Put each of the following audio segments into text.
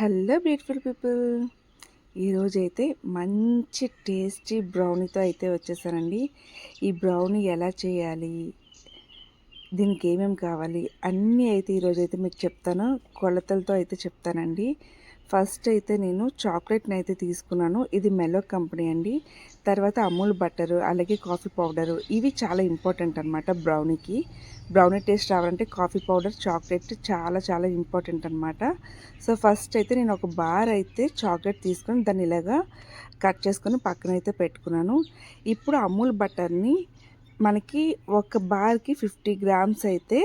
Hello beautiful people. ఈరోజైతే మంచి tasty బ్రౌనీతో అయితే వచ్చేసానండి. ఈ బ్రౌనీ ఎలా చేయాలి? దీనికి ఏమేమి కావాలి? అన్నీ అయితే ఈరోజైతే మీకు చెప్తాను. కొలతలతో అయితే చెప్తానండి. ఫస్ట్ అయితే నేను చాక్లెట్ని అయితే తీసుకున్నాను. ఇది మెలో కంపెనీ అండి. తర్వాత అమూల్ బట్టరు అలాగే కాఫీ పౌడరు. ఇవి చాలా ఇంపార్టెంట్ అనమాట బ్రౌనీకి. బ్రౌనీ టేస్ట్ రావాలంటే కాఫీ పౌడర్ చాక్లెట్ చాలా చాలా ఇంపార్టెంట్ అనమాట సో ఫస్ట్ అయితే నేను ఒక బార్ అయితే చాక్లెట్ తీసుకొని దాన్ని ఇలాగా కట్ చేసుకొని పక్కన అయితే పెట్టుకున్నాను. ఇప్పుడు అమూల్ బటర్ని మనకి ఒక బార్కి ఫిఫ్టీ గ్రామ్స్ అయితే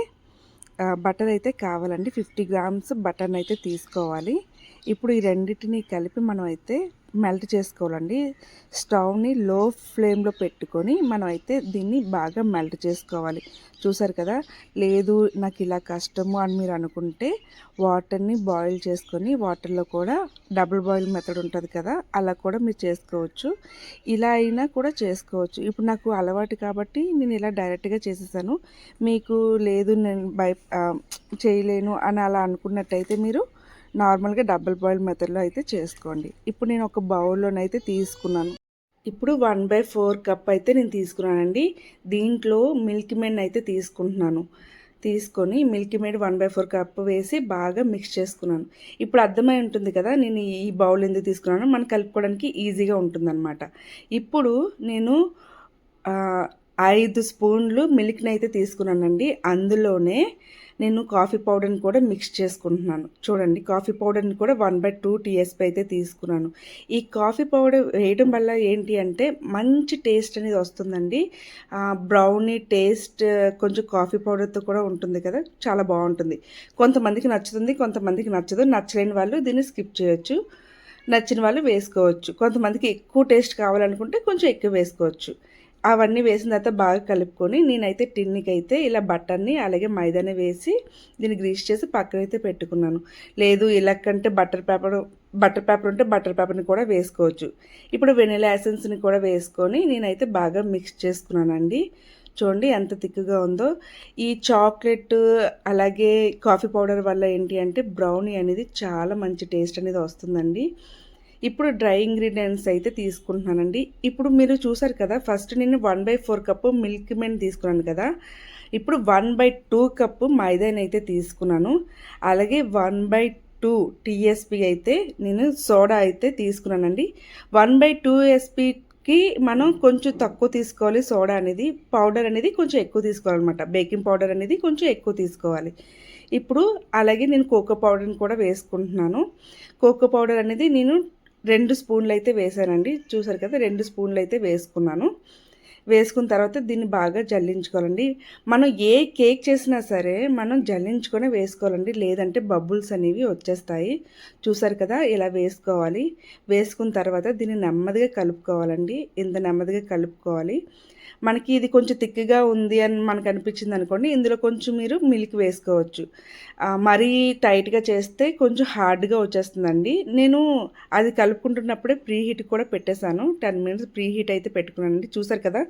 బటర్ అయితే కావాలండి. ఫిఫ్టీ గ్రామ్స్ బటర్ని అయితే తీసుకోవాలి. ఇప్పుడు ఈ రెండింటిని కలిపి మనం అయితే మెల్ట్ చేసుకోవాలండి. స్టవ్ని లో ఫ్లేమ్లో పెట్టుకొని మనం అయితే దీన్ని బాగా మెల్ట్ చేసుకోవాలి. చూసారు కదా? లేదు నాకు ఇలా కష్టము అని మీరు అనుకుంటే వాటర్ని బాయిల్ చేసుకొని వాటర్లో కూడా డబుల్ బాయిల్ మెథడ్ ఉంటుంది కదా? అలా కూడా మీరు చేసుకోవచ్చు. ఇలా అయినా కూడా చేసుకోవచ్చు. ఇప్పుడు నాకు అలవాటు కాబట్టి నేను ఇలా డైరెక్ట్గా చేసేసాను. మీకు లేదు నేను బై చేయలేను అని అలా అనుకున్నట్టయితే మీరు నార్మల్గా డబుల్ బాయిల్ మెథడ్లో అయితే చేసుకోండి. ఇప్పుడు నేను ఒక బౌల్లోనైతే తీసుకున్నాను. ఇప్పుడు వన్ బై ఫోర్ కప్ అయితే నేను తీసుకున్నానండి. దీంట్లో మిల్క్ మెన్ అయితే తీసుకుంటున్నాను. తీసుకొని milkmaid one by four cup వేసి బాగా మిక్స్ చేసుకున్నాను. ఇప్పుడు అర్థమై ఉంటుంది కదా నేను ఈ బౌల్ ఎందుకు తీసుకున్నాను? మనం కలుపుకోవడానికి ఈజీగా ఉంటుందన్నమాట. ఇప్పుడు నేను ఐదు స్పూన్లు మిల్క్ని అయితే తీసుకున్నానండి. అందులోనే నేను కాఫీ పౌడర్ని కూడా మిక్స్ చేసుకుంటున్నాను. చూడండి కాఫీ పౌడర్ని కూడా వన్ బై టూ టీఎస్పీ అయితే తీసుకున్నాను. ఈ కాఫీ పౌడర్ వేయడం వల్ల ఏంటి అంటే మంచి టేస్ట్ అనేది వస్తుందండి. బ్రౌనీ టేస్ట్ కొంచెం కాఫీ పౌడర్తో కూడా ఉంటుంది కదా చాలా బాగుంటుంది. కొంతమందికి నచ్చుతుంది కొంతమందికి నచ్చదు. నచ్చలేని వాళ్ళు దీన్ని స్కిప్ చేయొచ్చు. నచ్చిన వాళ్ళు వేసుకోవచ్చు. కొంతమందికి ఎక్కువ టేస్ట్ కావాలనుకుంటే కొంచెం ఎక్కువ వేసుకోవచ్చు. అవన్నీ వేసిన తర్వాత బాగా కలుపుకొని నేనైతే టిన్నికి అయితే ఇలా బటర్ని అలాగే మైదాని వేసి దీన్ని గ్రీస్ చేసి పక్కనైతే పెట్టుకున్నాను. లేదు ఇలా కంటే బటర్ పేపర్ బటర్ పేపర్ ఉంటే బటర్ పేపర్ని కూడా వేసుకోవచ్చు. ఇప్పుడు వెనిలా ఎసెన్స్ని కూడా వేసుకొని నేనైతే బాగా మిక్స్ చేసుకున్నానండి. చూడండి ఎంత థిక్గా ఉందో. ఈ చాక్లెట్ అలాగే కాఫీ పౌడర్ వల్ల ఏంటి అంటే బ్రౌనీ అనేది చాలా మంచి టేస్ట్ అనేది వస్తుందండి. ఇప్పుడు డ్రై ఇంగ్రీడియంట్స్ అయితే తీసుకుంటున్నానండి. ఇప్పుడు మీరు చూసారు కదా ఫస్ట్ నేను one by four cup milkmaid తీసుకున్నాను కదా. ఇప్పుడు వన్ బై టూ కప్పు మైదాని అయితే తీసుకున్నాను. అలాగే వన్ బై టూ టీఎస్పి అయితే నేను సోడా అయితే తీసుకున్నానండి. వన్ బై టూ ఎస్పికి మనం కొంచెం తక్కువ తీసుకోవాలి సోడా అనేది. పౌడర్ అనేది కొంచెం ఎక్కువ తీసుకోవాలన్నమాట. బేకింగ్ పౌడర్ అనేది కొంచెం ఎక్కువ తీసుకోవాలి. ఇప్పుడు అలాగే నేను కోకో పౌడర్ని కూడా వేసుకుంటున్నాను. కోకో పౌడర్ అనేది నేను రెండు స్పూన్లు అయితే వేసానండి చూసారు కదా రెండు స్పూన్లు అయితే వేసుకున్నాను. వేసుకున్న తర్వాత దీన్ని బాగా జల్లించుకోవాలండి. మనం ఏ కేక్ చేసినా సరే మనం జల్లించుకొని వేసుకోవాలండి. లేదంటే బబుల్స్ అనేవి వచ్చేస్తాయి. చూసారు కదా ఇలా వేసుకోవాలి. వేసుకున్న తర్వాత దీన్ని నెమ్మదిగా కలుపుకోవాలండి. ఇంత నెమ్మదిగా కలుపుకోవాలి. మనకి ఇది కొంచెం థిక్గా ఉంది అని మనకు అనిపించింది అనుకోండి ఇందులో కొంచెం మీరు మిల్క్ వేసుకోవచ్చు. మరీ టైట్గా చేస్తే కొంచెం హార్డ్గా వచ్చేస్తుందండి. నేను అది కలుపుకుంటున్నప్పుడే ప్రీ హీట్ కూడా పెట్టేశాను. టెన్ మినిట్స్ ప్రీ హీట్ అయితే పెట్టుకున్నానండి. చూసారు కదా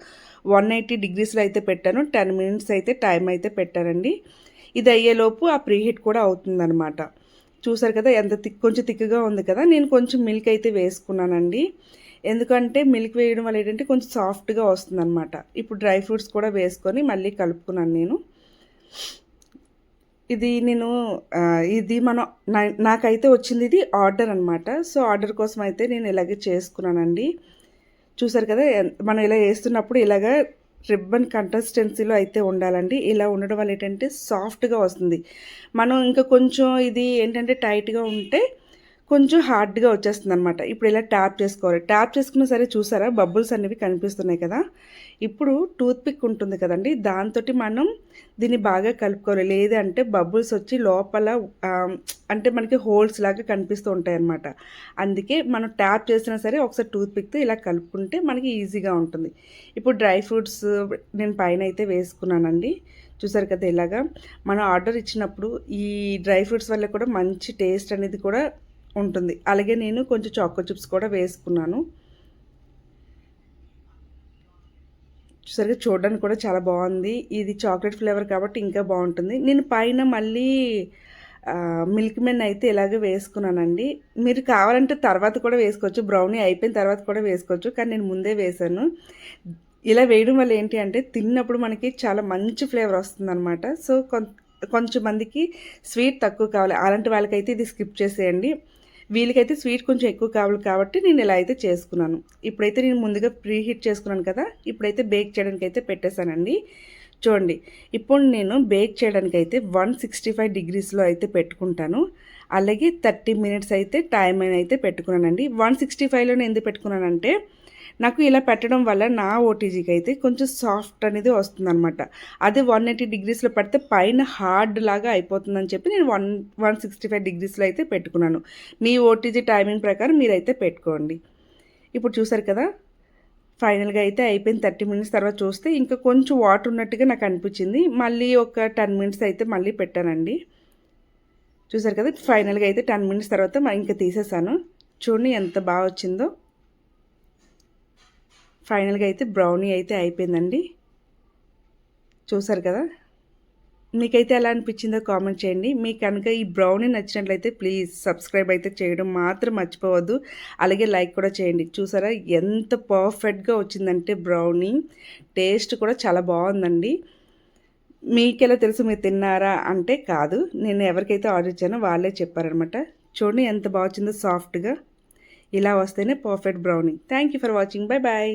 వన్ ఎయిటీ డిగ్రీస్లో అయితే పెట్టాను. టెన్ మినిట్స్ అయితే టైం అయితే పెట్టానండి. ఇది అయ్యేలోపు ఆ ప్రీహీట్ కూడా అవుతుందనమాట చూసారు కదా ఎంత తిక్ కొంచెం తిక్కుగా ఉంది కదా నేను కొంచెం మిల్క్ అయితే వేసుకున్నానండి. ఎందుకంటే మిల్క్ వేయడం వల్ల ఏంటంటే కొంచెం సాఫ్ట్గా వస్తుందన్నమాట. ఇప్పుడు డ్రై ఫ్రూట్స్ కూడా వేసుకొని మళ్ళీ కలుపుకున్నాను నేను. ఇది నేను ఇది మనం నాకైతే వచ్చింది ఇది ఆర్డర్ అనమాట సో ఆర్డర్ కోసం అయితే నేను ఇలాగే చేసుకున్నానండి. చూసారు కదా మనం ఇలా వేస్తున్నప్పుడు ఇలాగ రిబ్బన్ కన్సిస్టెన్సీలో అయితే ఉండాలండి. ఇలా ఉండడం వల్ల ఏంటంటే సాఫ్ట్గా వస్తుంది. మనం ఇంకా కొంచెం ఇది ఏంటంటే టైట్గా ఉంటే కొంచెం హార్డ్గా వచ్చేస్తుంది అనమాట ఇప్పుడు ఇలా ట్యాప్ చేసుకోవాలి. ట్యాప్ చేసుకున్న సరే చూసారా బబుల్స్ అనేవి కనిపిస్తున్నాయి కదా. ఇప్పుడు టూత్పిక్ ఉంటుంది కదండి దాంతో మనం దీన్ని బాగా కలుపుకోవాలి. లేదంటే బబుల్స్ వచ్చి లోపల అంటే మనకి హోల్స్ లాగా కనిపిస్తూ ఉంటాయి అనమాట అందుకే మనం ట్యాప్ చేసినా సరే ఒకసారి టూత్పిక్తో ఇలా కలుపుకుంటే మనకి ఈజీగా ఉంటుంది. ఇప్పుడు డ్రై ఫ్రూట్స్ నేను పైన అయితే వేసుకున్నానండి. చూసారు కదా ఇలాగా. మనం ఆర్డర్ ఇచ్చినప్పుడు ఈ డ్రై ఫ్రూట్స్ వల్ల కూడా మంచి టేస్ట్ అనేది కూడా ఉంటుంది. అలాగే నేను కొంచెం చాకో చిప్స్ కూడా వేసుకున్నాను. సరిగ్గా చూడడానికి కూడా చాలా బాగుంది. ఇది చాక్లెట్ ఫ్లేవర్ కాబట్టి ఇంకా బాగుంటుంది. నేను పైన మళ్ళీ మిల్క్ మెన్ అయితే ఇలాగే వేసుకున్నానండి. మీరు కావాలంటే తర్వాత కూడా వేసుకోవచ్చు. బ్రౌనీ అయిపోయిన తర్వాత కూడా వేసుకోవచ్చు. కానీ నేను ముందే వేసాను ఇలా వేయడం వల్ల ఏంటి అంటే తిన్నప్పుడు మనకి చాలా మంచి ఫ్లేవర్ వస్తుందన్నమాట. సో కొంచెం మందికి స్వీట్ తక్కువ కావాలి. అలాంటి వాళ్ళకైతే ఇది స్కిప్ చేసేయండి. వీళ్ళకైతే స్వీట్ కొంచెం ఎక్కువ కావాలి కాబట్టి నేను ఇలా అయితే చేసుకున్నాను. ఇప్పుడైతే నేను ముందుగా ప్రీ హీట్ చేసుకున్నాను కదా ఇప్పుడైతే బేక్ చేయడానికి అయితే పెట్టేశానండి. చూడండి ఇప్పుడు నేను బేక్ చేయడానికి అయితే వన్ సిక్స్టీ ఫైవ్ డిగ్రీస్లో అయితే పెట్టుకుంటాను. అలాగే థర్టీ మినిట్స్ అయితే టైం అయితే పెట్టుకున్నానండి. వన్ సిక్స్టీ ఫైవ్లో ఎందుకు పెట్టుకున్నానంటే నాకు ఇలా పెట్టడం వల్ల నా ఓటీజీకి అయితే కొంచెం సాఫ్ట్ అనేది వస్తుందన్నమాట. అదే వన్ ఎయిటీ డిగ్రీస్లో పెడితే పైన హార్డ్ లాగా అయిపోతుందని చెప్పి నేను వన్ వన్ సిక్స్టీ ఫైవ్ డిగ్రీస్లో అయితే పెట్టుకున్నాను. మీ ఓటీజీ టైమింగ్ ప్రకారం మీరైతే పెట్టుకోండి. ఇప్పుడు చూసారు కదా ఫైనల్గా అయితే అయిపోయిన థర్టీ మినిట్స్ తర్వాత చూస్తే ఇంకా కొంచెం వాటర్ ఉన్నట్టుగా నాకు అనిపించింది. మళ్ళీ ఒక టెన్ మినిట్స్ అయితే మళ్ళీ పెట్టానండి. చూసారు కదా ఫైనల్గా అయితే టెన్ మినిట్స్ తర్వాత ఇంకా తీసేసాను. చూడండి ఎంత బాగా వచ్చిందో. ఫైనల్గా అయితే బ్రౌనీ అయితే అయిపోయిందండి. చూసారు కదా? మీకైతే ఎలా అనిపించిందో కామెంట్ చేయండి. మీకు కనుక ఈ బ్రౌనీ నచ్చినట్లయితే ప్లీజ్ సబ్స్క్రైబ్ అయితే చేయడం మాత్రం మర్చిపోవద్దు. అలాగే లైక్ కూడా చేయండి. చూసారా? ఎంత పర్ఫెక్ట్గా వచ్చిందంటే బ్రౌనీ. టేస్ట్ కూడా చాలా బాగుందండి. మీకెలా తెలుసు? మీరు తిన్నారా? అంటే కాదు. నేను ఎవరికైతే ఆర్డర్ ఇచ్చానో వాళ్ళే చెప్పారనమాట చూడండి ఎంత బాగా వచ్చిందో సాఫ్ట్గా. ఇలా వస్తేనే perfect brownie. Thank you for watching. Bye bye.